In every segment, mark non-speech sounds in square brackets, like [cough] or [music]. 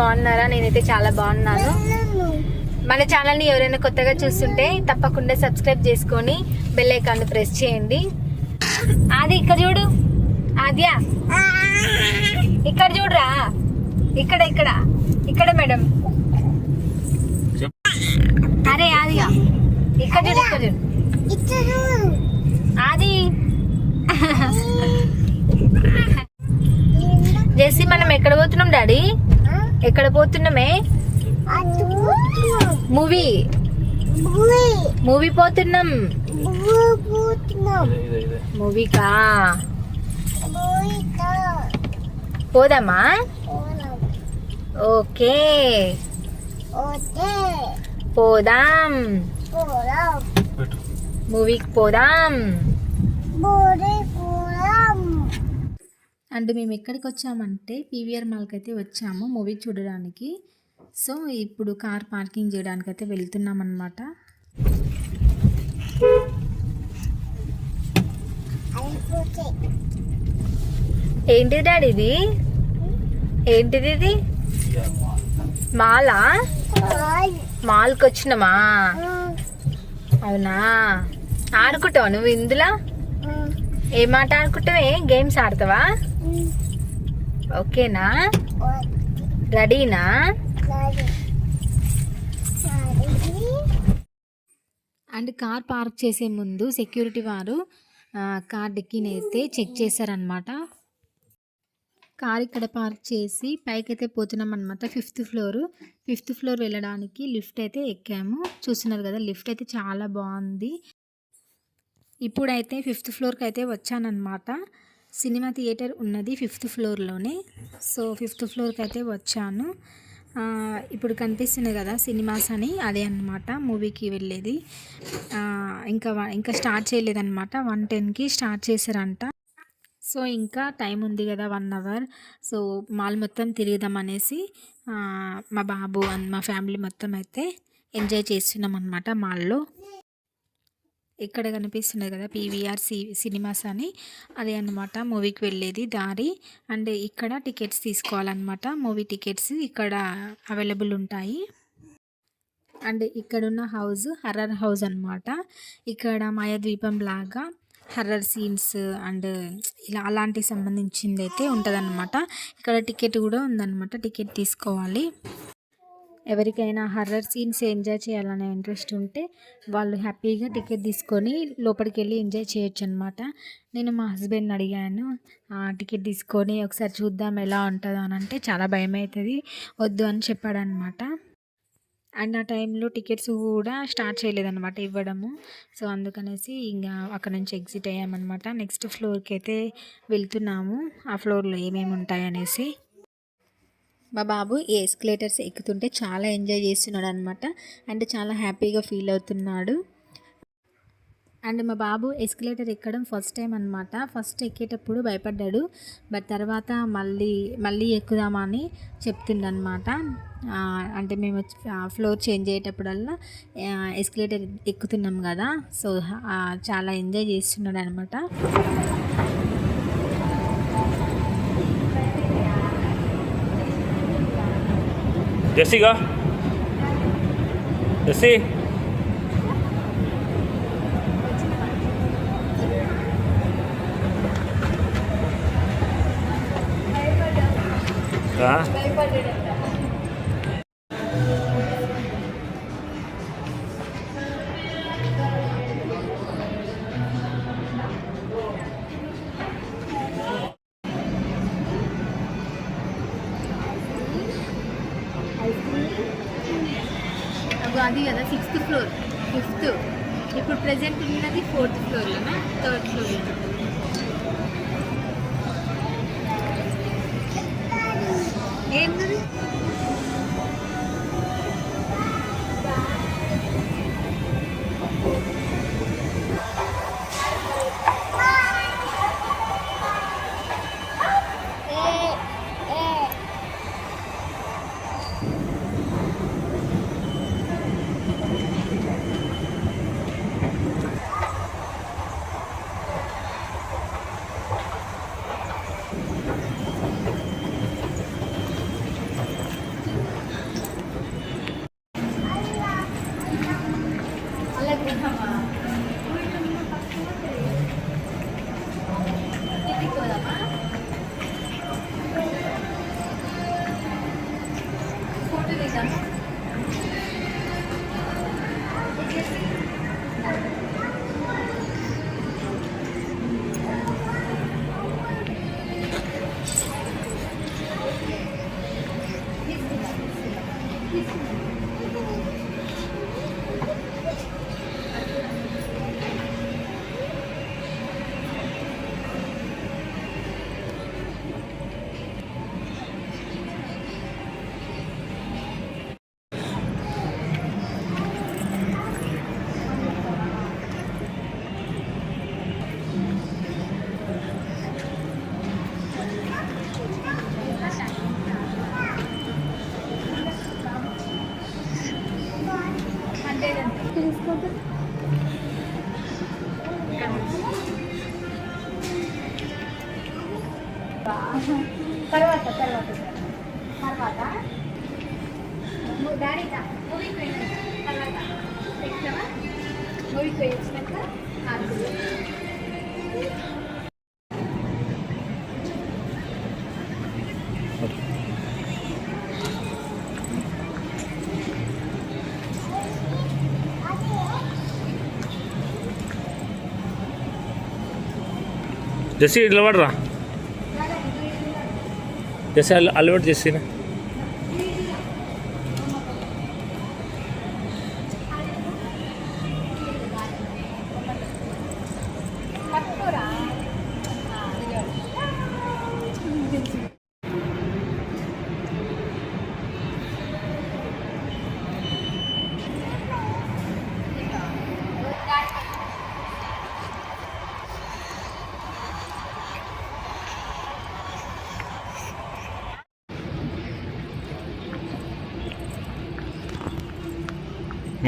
బాగున్నారా? నేనైతే చాలా బాగున్నాను. మన ఛానల్ని ఎవరైనా కొత్తగా చూస్తుంటే తప్పకుండా సబ్స్క్రైబ్ చేసుకొని బెల్ ఐకాన్ ప్రెస్ చేయండి. అది ఇక్కడ చూడు. ఆద్యా. ఇక్కడ చూడరా. ఇక్కడ ఇక్కడ. ఇక్కడ మేడం. అరే ఆదిగా ఇక్కడ చూడు ఇక్కడ చూడు. ఆది. [laughs] జెస్సీ మనం ఎక్కడ పోతున్నాం డాడీ? ఎక్కడ పోతున్నామే? మూవీ. మూవీ పోతున్నాం. మూవీకా? పోదామా? ఓకే. పోదాం. మూవీకి పోదాం. అండ్ మేము ఎక్కడికి వచ్చామంటే పీవీఆర్ మాల్కి అయితే వచ్చాము మూవీ చూడడానికి. సో ఇప్పుడు కార్ పార్కింగ్ చేయడానికి అయితే వెళ్తున్నాం అనమాట ఏంటి డాడీ ఇది? ఏంటిది ఇది? మాలా? మాల్కి వచ్చినామా అవునా? ఆడుకుంటావా నువ్వు ఇందులో? ఏం ఆట ఆడుకుంటావే గేమ్స్ ఆడతావా? ఓకేనా? రెడీనా? అండ్ కార్ పార్క్ చేసే ముందు సెక్యూరిటీ వారు కార్ డిక్కీని అయితే చెక్ చేశారనమాట కార్ ఇక్కడ పార్క్ చేసి పైకి అయితే పోతున్నాం అనమాట ఫిఫ్త్ ఫ్లోర్. ఫిఫ్త్ ఫ్లోర్ వెళ్ళడానికి లిఫ్ట్ అయితే ఎక్కాము. చూస్తున్నారు కదా లిఫ్ట్ అయితే చాలా బాగుంది. ఇప్పుడైతే ఫిఫ్త్ ఫ్లోర్కి అయితే వచ్చానమాట సినిమా థియేటర్ ఉన్నది ఫిఫ్త్ ఫ్లోర్లోనే. సో ఫిఫ్త్ ఫ్లోర్కి అయితే వచ్చాను ఇప్పుడు కనిపిస్తుంది కదా సినిమాస్ అని అదే అన్నమాట మూవీకి వెళ్ళేది. ఇంకా ఇంకా స్టార్ట్ చేయలేదన్నమాట వన్ టెన్కి స్టార్ట్ చేశారంట. సో ఇంకా టైం ఉంది కదా వన్ అవర్. సో మాల్ మొత్తం తిరుగుదాం అనేసి మా బాబు అండ్ మా ఫ్యామిలీ మొత్తం అయితే ఎంజాయ్ చేస్తున్నాం అనమాట మాల్లో. ఇక్కడ కనిపిస్తున్నది కదా? పీవీఆర్ సి సినిమాస్ అని. అదే అన్నమాట. మూవీకి వెళ్ళేది దారి. అండ్ ఇక్కడ టికెట్స్ తీసుకోవాలన్నమాట. మూవీ టికెట్స్ ఇక్కడ అవైలబుల్ ఉంటాయి. అండ్ ఇక్కడున్న హౌస్ హర్రర్ హౌస్ అన్నమాట. ఇక్కడ మాయాద్వీపం లాగా హర్రర్ సీన్స్ అండ్ ఇలా అలాంటి సంబంధించింది అయితే ఉంటుందన్నమాట. ఇక్కడ టికెట్ కూడా ఉందన్నమాట. టికెట్ తీసుకోవాలి. ఎవరికైనా హర్రర్ సీన్స్ ఎంజాయ్ చేయాలనే ఇంట్రెస్ట్ ఉంటే వాళ్ళు హ్యాపీగా టికెట్ తీసుకొని లోపలికి వెళ్ళి ఎంజాయ్ చేయొచ్చు అనమాట నేను మా హస్బెండ్ని అడిగాను టికెట్ తీసుకొని ఒకసారి చూద్దాం ఎలా ఉంటుందో అని అంటే చాలా భయం అవుతుంది వద్దు అని చెప్పాడనమాట. అండ్ ఆ టైంలో టికెట్స్ కూడా స్టార్ట్ చేయలేదన్నమాట ఇవ్వడము. సో అందుకనేసి ఇంకా అక్కడ నుంచి ఎగ్జిట్ అయ్యామన్నమాట నెక్స్ట్ ఫ్లోర్కి అయితే వెళ్తున్నాము ఆ ఫ్లోర్లో ఏమేమి ఉంటాయనేసి. మా బాబు ఈ ఎస్కలేటర్స్ ఎక్కుతుంటే చాలా ఎంజాయ్ చేస్తున్నాడు అనమాట అండ్ చాలా హ్యాపీగా ఫీల్ అవుతున్నాడు. అండ్ మా బాబు ఎస్కలేటర్ ఎక్కడం ఫస్ట్ టైం అనమాట ఫస్ట్ ఎక్కేటప్పుడు భయపడ్డాడు. బట్ తర్వాత మళ్ళీ మళ్ళీ ఎక్కుదామని చెప్తుండనమాట అంటే మేము ఫ్లోర్ చేంజ్ అయ్యేటప్పుడల్లా ఎస్కలేటర్ ఎక్కుతున్నాం కదా. సో చాలా ఎంజాయ్ చేస్తున్నాడు అనమాట Jesse ke? Jesse? Ha? pada. Baik pada dia. అది కదా సిక్స్త్ ఫ్లోర్ ఫిఫ్త్ ఇప్పుడు ప్రజెంట్ ఉన్నది ఫోర్త్ ఫ్లోర్లోనా థర్డ్ ఫ్లోర్ ఏంటది Welcome. డాడీ మూవీకి వెళ్ళిన తర్వాత నెక్స్ట్ మూవీకి ఆడుతుంది జెస్సీ ఇట్లా పడరా? జెస్సీ అలవాటు చేసిన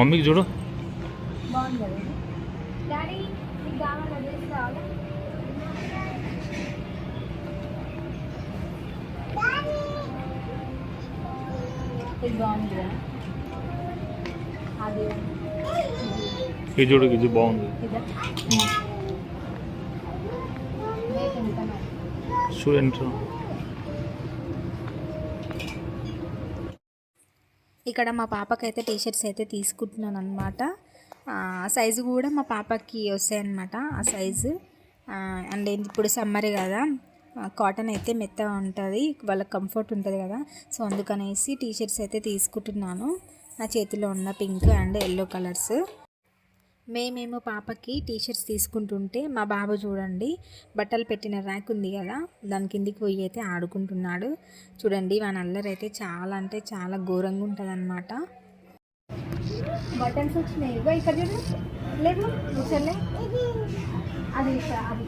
మమ్మీకి చూడు. ఇది చూడు ఇది బాగుంది. ఇదా. ఇక్కడ మా పాపకైతే టీ షర్ట్స్ అయితే తీసుకుంటున్నాను అనమాట సైజు కూడా మా పాపకి వస్తాయి అనమాట ఆ సైజు. అండ్ ఇప్పుడు సమ్మర్ కదా కాటన్ అయితే మెత్తగా ఉంటుంది వాళ్ళకి కంఫర్ట్ ఉంటుంది కదా. సో అందుకనేసి టీ షర్ట్స్ అయితే తీసుకుంటున్నాను నా చేతిలో ఉన్న పింక్ అండ్ ఎల్లో కలర్స్ మేమేమో పాపకి టీ షర్ట్స్ తీసుకుంటుంటే మా బాబు చూడండి బట్టలు పెట్టిన ర్యాక్ ఉంది కదా దాని కిందికి పోయి అయితే ఆడుకుంటున్నాడు. చూడండి వాని అల్లరి అయితే చాలా అంటే చాలా ఘోరంగా ఉంటుంది అనమాట బటన్స్ వచ్చినాయి. ఇక్కడ లేదు. అది అది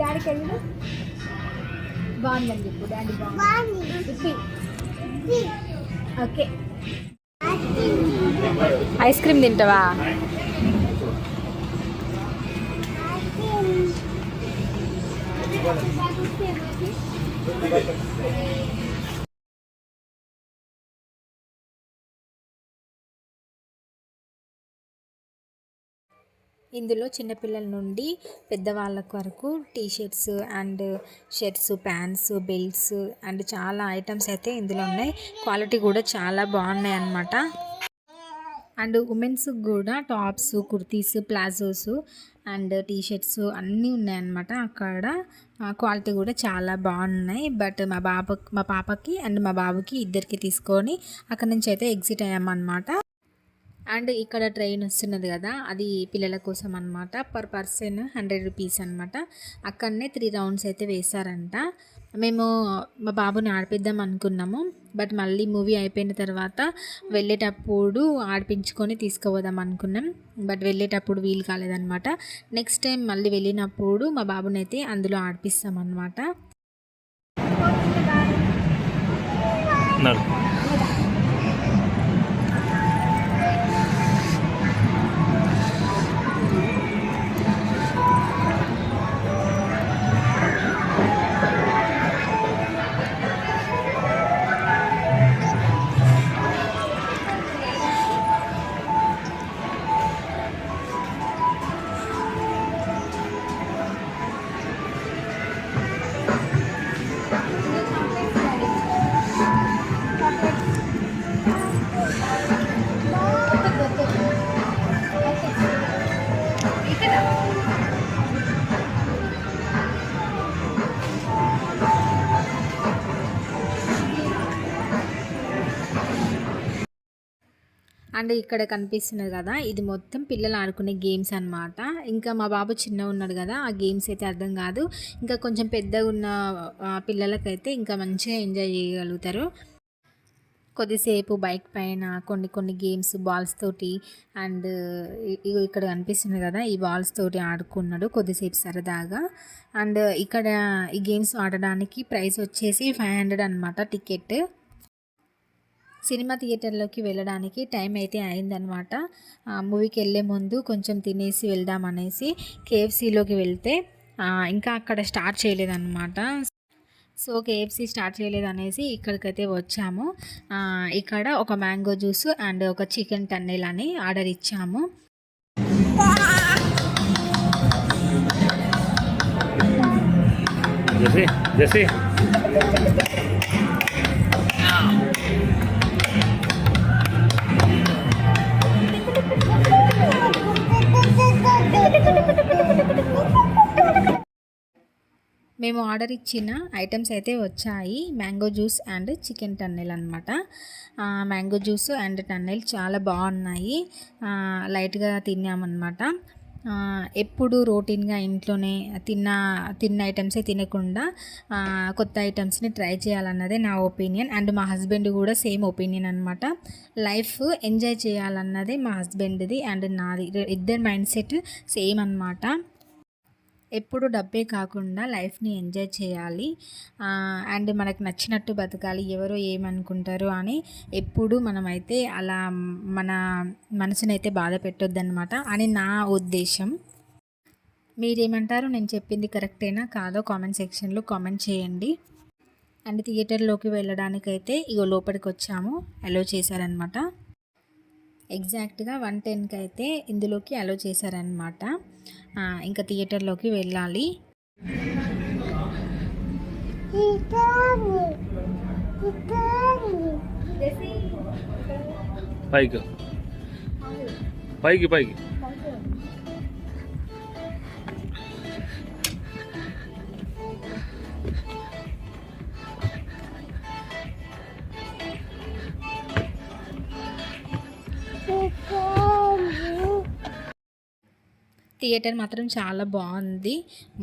డాడీకి వెళ్ళి. బాగుందని చెప్పు. డాడీ బాగుంది. ఓకే. ఐస్ క్రీమ్ తింటావా? ఇందులో చిన్నపిల్లల నుండి పెద్దవాళ్ళ వరకు T shirts and shirts pants belts and చాలా ఐటమ్స్ అయితే ఇందులో ఉన్నాయి. క్వాలిటీ కూడా చాలా బాగున్నాయి అన్నమాట. అండ్ ఉమెన్స్ కూడా tops kurtis palazzos and T shirts అన్నీ ఉన్నాయన్నమాట అక్కడ. క్వాలిటీ కూడా చాలా బాగున్నాయి. బట్ మా బాబ మా పాపకి అండ్ మా బాబుకి ఇద్దరికి తీసుకొని అక్కడ నుంచి అయితే ఎగ్జిట్ అయ్యామన్నమాట. అండ్ ఇక్కడ ట్రైన్ వస్తున్నది కదా అది పిల్లల కోసం అనమాట పర్ పర్సన్ హండ్రెడ్ రూపీస్ అనమాట అక్కడనే త్రీ రౌండ్స్ అయితే వేశారంట. మేము మా బాబుని ఆడిపిద్దాం అనుకున్నాము. బట్ మళ్ళీ మూవీ అయిపోయిన తర్వాత వెళ్ళేటప్పుడు ఆడిపించుకొని తీసుకుపోదాం అనుకున్నాం. బట్ వెళ్ళేటప్పుడు వీలు కాలేదన్నమాట. నెక్స్ట్ టైం మళ్ళీ వెళ్ళినప్పుడు మా బాబుని అయితే అందులో ఆడిపిస్తాం అండ్ ఇక్కడ కనిపిస్తున్నది కదా ఇది మొత్తం పిల్లలు ఆడుకునే గేమ్స్ అన్నమాట. ఇంకా మా బాబు చిన్న ఉన్నాడు కదా ఆ గేమ్స్ అయితే అర్థం కాదు. ఇంకా కొంచెం పెద్దగా ఉన్న పిల్లలకైతే ఇంకా మంచిగా ఎంజాయ్ చేయగలుగుతారు. కొద్దిసేపు బైక్ పైన కొన్ని కొన్ని గేమ్స్ బాల్స్ తోటి అండ్ ఇగో ఇక్కడ కనిపిస్తుంది కదా ఈ బాల్స్ తోటి ఆడుకున్నాడు కొద్దిసేపు సరదాగా. అండ్ ఇక్కడ ఈ గేమ్స్ ఆడడానికి ప్రైస్ వచ్చేసి ఫైవ్ హండ్రెడ్ అనమాట టికెట్. సినిమా థియేటర్లోకి వెళ్ళడానికి టైం అయితే అయిందనమాట మూవీకి వెళ్ళే ముందు కొంచెం తినేసి వెళ్దామనేసి కేఎఫ్సీలోకి వెళ్తే ఇంకా అక్కడ స్టార్ట్ చేయలేదన్నమాట. సో కేఎఫ్సీ స్టార్ట్ చేయలేదనేసి ఇక్కడికైతే వచ్చాము. ఇక్కడ ఒక మ్యాంగో జ్యూస్ అండ్ ఒక చికెన్ టన్నెల్ అని ఆర్డర్ ఇచ్చాము. జెసి జెసి మేము ఆర్డర్ ఇచ్చిన ఐటమ్స్ అయితే వచ్చాయి. Mango juice and chicken tunnel అనమాట మ్యాంగో జ్యూస్ అండ్ టన్నెల్ చాలా బాగున్నాయి. లైట్గా తిన్నామన్నమాట. ఎప్పుడు రొటీన్గా ఇంట్లోనే తిన్న తిన్న ఐటమ్సే తినకుండా కొత్త ఐటమ్స్ని ట్రై చేయాలన్నదే నా ఒపీనియన్. అండ్ మా హస్బెండ్ కూడా సేమ్ ఒపీనియన్ అనమాట లైఫ్ ఎంజాయ్ చేయాలన్నదే మా హస్బెండ్ది అండ్ నాది. ఇద్దరి మైండ్ సెట్ సేమ్ అనమాట ఎప్పుడు డబ్బే కాకుండా లైఫ్ని ఎంజాయ్ చేయాలి. అండ్ మనకు నచ్చినట్టు బతకాలి. ఎవరో ఏమనుకుంటారు అని ఎప్పుడు మనమైతే అలా మన మనసునైతే బాధ పెట్టొద్దన్నమాట అని నా ఉద్దేశం. మీరేమంటారు నేను చెప్పింది కరెక్టేనా కాదో కామెంట్ సెక్షన్లో కామెంట్ చేయండి. అండ్ థియేటర్లోకి వెళ్ళడానికైతే ఇగో లోపలికి వచ్చాము అలో చేశారనమాట ఎగ్జాక్ట్గా వన్ టెన్కి అయితే ఇందులోకి అలో చేశారనమాట ఇంకా థియేటర్లోకి వెళ్ళాలి. పైకి. పైకి పైకి. థియేటర్ మాత్రం చాలా బాగుంది.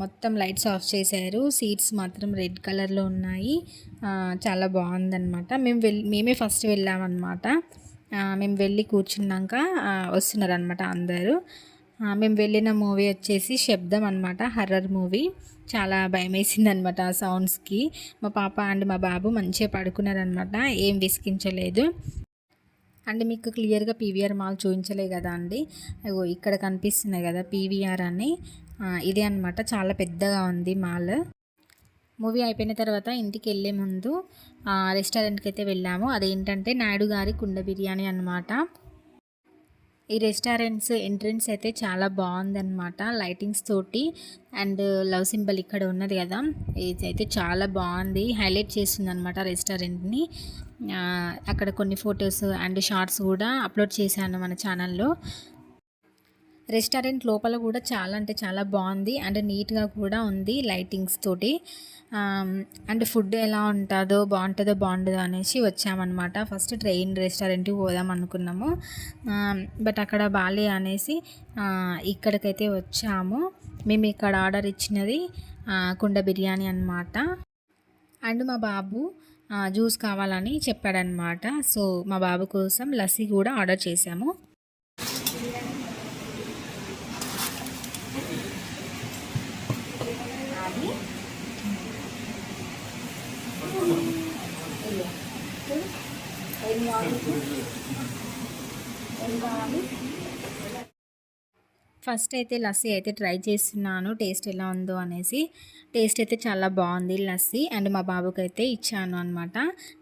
మొత్తం లైట్స్ ఆఫ్ చేశారు. సీట్స్ మాత్రం రెడ్ కలర్లో ఉన్నాయి. చాలా బాగుందన్నమాట. మేము వెళ్ళి మేమే ఫస్ట్ వెళ్ళామన్నమాట. మేము వెళ్ళి కూర్చున్నాక వస్తున్నారనమాట అందరూ. మేము వెళ్ళిన మూవీ వచ్చేసి శబ్దం అనమాట హర్రర్ మూవీ చాలా భయం వేసింది అనమాట ఆ సౌండ్స్కి మా పాప అండ్ మా బాబు మంచిగా పడుకున్నారనమాట ఏం విసిగించలేదు. అండ్ మీకు క్లియర్గా పీవీఆర్ మాల్ చూపించలే కదా అండి. అగో ఇక్కడ కనిపిస్తున్నాయి కదా పీవీఆర్ అని. ఇదే అనమాట చాలా పెద్దగా ఉంది మాల్. మూవీ అయిపోయిన తర్వాత ఇంటికి వెళ్ళే ముందు రెస్టారెంట్కి అయితే వెళ్ళాము. అదేంటంటే నాయుడు గారి కుండ బిర్యానీ అన్నమాట. ఈ రెస్టారెంట్స్ ఎంట్రన్స్ అయితే చాలా బాగుందన్నమాట. లైటింగ్స్ తోటి అండ్ లవ్ సింబల్ ఇక్కడ ఉన్నది కదా. ఇది అయితే చాలా బాగుంది. హైలైట్ చేస్తుంది అనమాట రెస్టారెంట్ని. అక్కడ కొన్ని ఫొటోస్ అండ్ షార్ట్స్ కూడా అప్లోడ్ చేశాను మన ఛానల్లో. రెస్టారెంట్ లోపల కూడా చాలా అంటే చాలా బాగుంది అండ్ నీట్గా కూడా ఉంది లైటింగ్స్ తోటి. అండ్ ఫుడ్ ఎలా ఉంటుందో బాగుంటుందో బాగుంటుందో అనేసి వచ్చామన్నమాట. ఫస్ట్ ట్రైన్ రెస్టారెంట్కి పోదాం అనుకున్నాము. బట్ అక్కడ బాలే అనేసి ఇక్కడికైతే వచ్చాము. మేము ఇక్కడ ఆర్డర్ ఇచ్చినది కుండ బిర్యానీ అన్నమాట. అండ్ మా బాబు జ్యూస్ కావాలని చెప్పాడనమాట. సో మా బాబు కోసం లస్సీ కూడా ఆర్డర్ చేశాము. ఫస్ట్ అయితే లస్సీ అయితే ట్రై చేస్తున్నాను. టేస్ట్ ఎలా ఉందో అనేసి. టేస్ట్ అయితే చాలా బాగుంది లస్సీ. అండ్ మా బాబుకి అయితే ఇచ్చాను అనమాట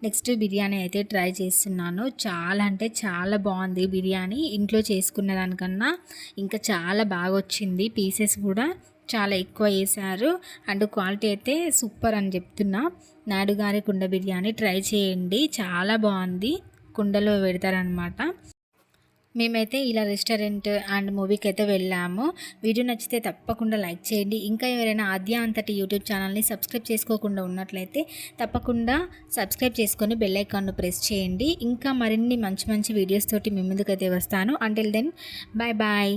నెక్స్ట్ బిర్యానీ అయితే ట్రై చేస్తున్నాను. చాలా అంటే చాలా బాగుంది బిర్యానీ. ఇంట్లో చేసుకున్న దానికన్నా ఇంకా చాలా బాగా వచ్చింది పీసెస్ కూడా చాలా ఎక్కువ వేశారు. అండ్ క్వాలిటీ అయితే సూపర్ అని చెప్తున్నా. నాయుడు గారి కుండ బిర్యానీ ట్రై చేయండి. చాలా బాగుంది. కుండలో పెడతారనమాట మేమైతే ఇలా రెస్టారెంట్ అండ్ మూవీకి అయితే వెళ్ళాము. వీడియో నచ్చితే తప్పకుండా లైక్ చేయండి. ఇంకా ఎవరైనా ఆద్య అంతటి యూట్యూబ్ ఛానల్ని సబ్స్క్రైబ్ చేసుకోకుండా ఉన్నట్లయితే తప్పకుండా సబ్స్క్రైబ్ చేసుకొని బెల్ ఐకాన్ను ప్రెస్ చేయండి. ఇంకా మరిన్ని మంచి మంచి వీడియోస్ తోటి మీ ముందుకైతే వస్తాను. Until then bye bye